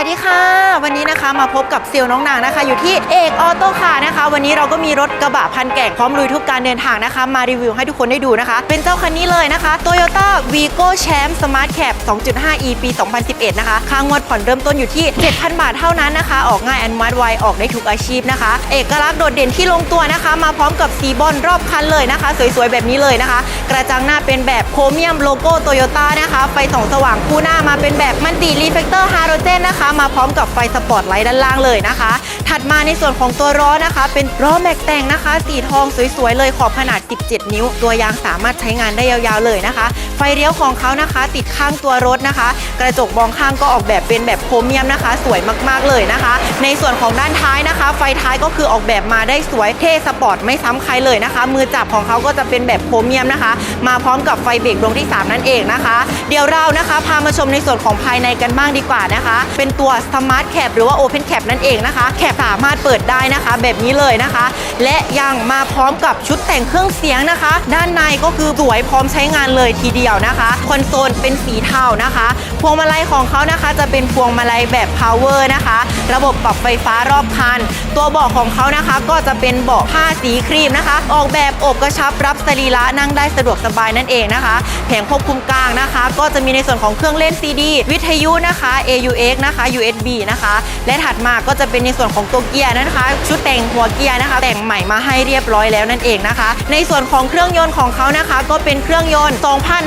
วัสดีค่ะ วันนี้นะคะมาพบกับเซลน้องนางนะคะ อยู่ที่เอกออโต้คาร์นะคะ วันนี้เราก็มีรถกระบะพันแก่งพร้อมลุยทุกการเดินทางนะคะ มารีวิวให้ทุกคนได้ดูนะคะ เป็นเจ้าคันนี้เลยนะคะ Toyota Vigo Champ Smart Cab 2.5 e ปี 2011 นะคะค่างวดผ่อนเริ่มต้นอยู่ที่ 7,000 บาทเท่านั้นนะคะ ออกง่ายอันมัดไวออกได้ทุกอาชีพนะคะ เอกลักษณ์โดดเด่นที่ลงตัวนะคะ มาพร้อมกับสีบอลรอบคันเลยนะคะ สวยๆแบบนี้เลยนะคะ กระจังหน้าเป็นแบบโครเมียมโลโก้โตโยต้านะคะไฟส่องสว่างคู่หน้ามาเป็นแบบมันติรีเฟกเตอร์ฮาโรเจนนะคะมาพร้อมกับไฟสปอตไลท์ด้านล่างเลยนะคะ ถัดมาในส่วนของตัวล้อนะคะ เป็นล้อแม็กแต่งนะคะ สีทองสวยๆเลยขอบขนาด 17 นิ้ว ตัวยางสามารถใช้งานได้ยาวๆเลยนะคะ ไฟเลี้ยวของเขานะคะ ติดข้างตัวรถนะคะ กระจกมองข้างก็ออกแบบเป็นแบบโครเมียมนะคะ สวยมากๆเลยนะคะ ในส่วนของด้านท้ายนะคะ ไฟท้ายก็คือออกแบบมาได้สวยเท่สปอร์ตไม่ซ้ำใครเลยนะคะ มือจับของเขาก็จะเป็นแบบโครเมียมนะคะ มาพร้อมกับไฟเบรกดวงที่ 3 นั่นเองนะคะ เดี๋ยวเรานะคะ พามาชมในส่วนของภายในกันบ้างดีกว่านะคะ เป็นตัว Smart Cap หรือว่า Open Cap นั่นเองนะคะแคปสามารถเปิดได้นะคะ แบบนี้เลยนะคะ และยังมาพร้อมกับชุดแต่งเครื่องเสียงนะคะ ด้านในก็คือสวยพร้อมใช้งานเลยทีเดียวนะคะคอนโซลเป็นสีเทานะคะ พวงมาลัยของเขานะคะจะเป็นพวงมาลัยแบบ power นะคะ ระบบปรับไฟฟ้ารอบคัน ตัวเบาะของเขานะคะ ก็จะเป็นเบาะผ้าสีครีมนะคะ ออกแบบอบกระชับรับสรีระนั่งได้สะดวกสบายนั่นเองนะคะ แผงควบคุมกลางนะคะ ก็จะมีในส่วนของเครื่องเล่น CD วิทยุนะคะ AUX นะคะ USB นะคะ และถัดมาก็จะเป็นในส่วนของตัวเกียร์นะคะ ชุดแต่งหัวเกียร์นะคะ แต่งใหม่มาให้เรียบร้อยแล้วนั่นเองนะคะ ในส่วนของเครื่องยนต์ของเขานะคะ ก็เป็นเครื่องยนต์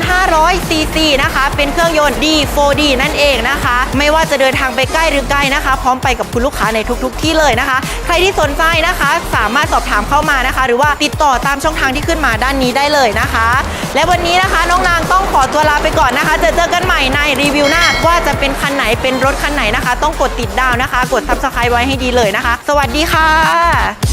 2,500 ซีซีนะคะ เป็นเครื่องยนต์ D4D นั่นเองนะคะ ไม่ว่าจะเดินทางไปใกล้หรือไกลนะคะ พร้อมไปกับคุณลูกค้าในทุก ๆ ที่เลยนะคะ ใครที่สนใจนะคะ สามารถสอบถามเข้ามานะคะ หรือว่าติดต่อตามช่องทางที่ขึ้นมาด้านนี้ได้เลยนะคะ และวันนี้นะคะน้องนางต้องขอตัวลาไปก่อนนะคะจะเจอกันใหม่ในรีวิวหน้าว่าจะเป็นคันไหนเป็นรถคันไหนนะคะ ต้องกดติดดาวนะคะ กดซับสไครต์ไว้ให้ดีเลยนะคะ สวัสดีค่ะ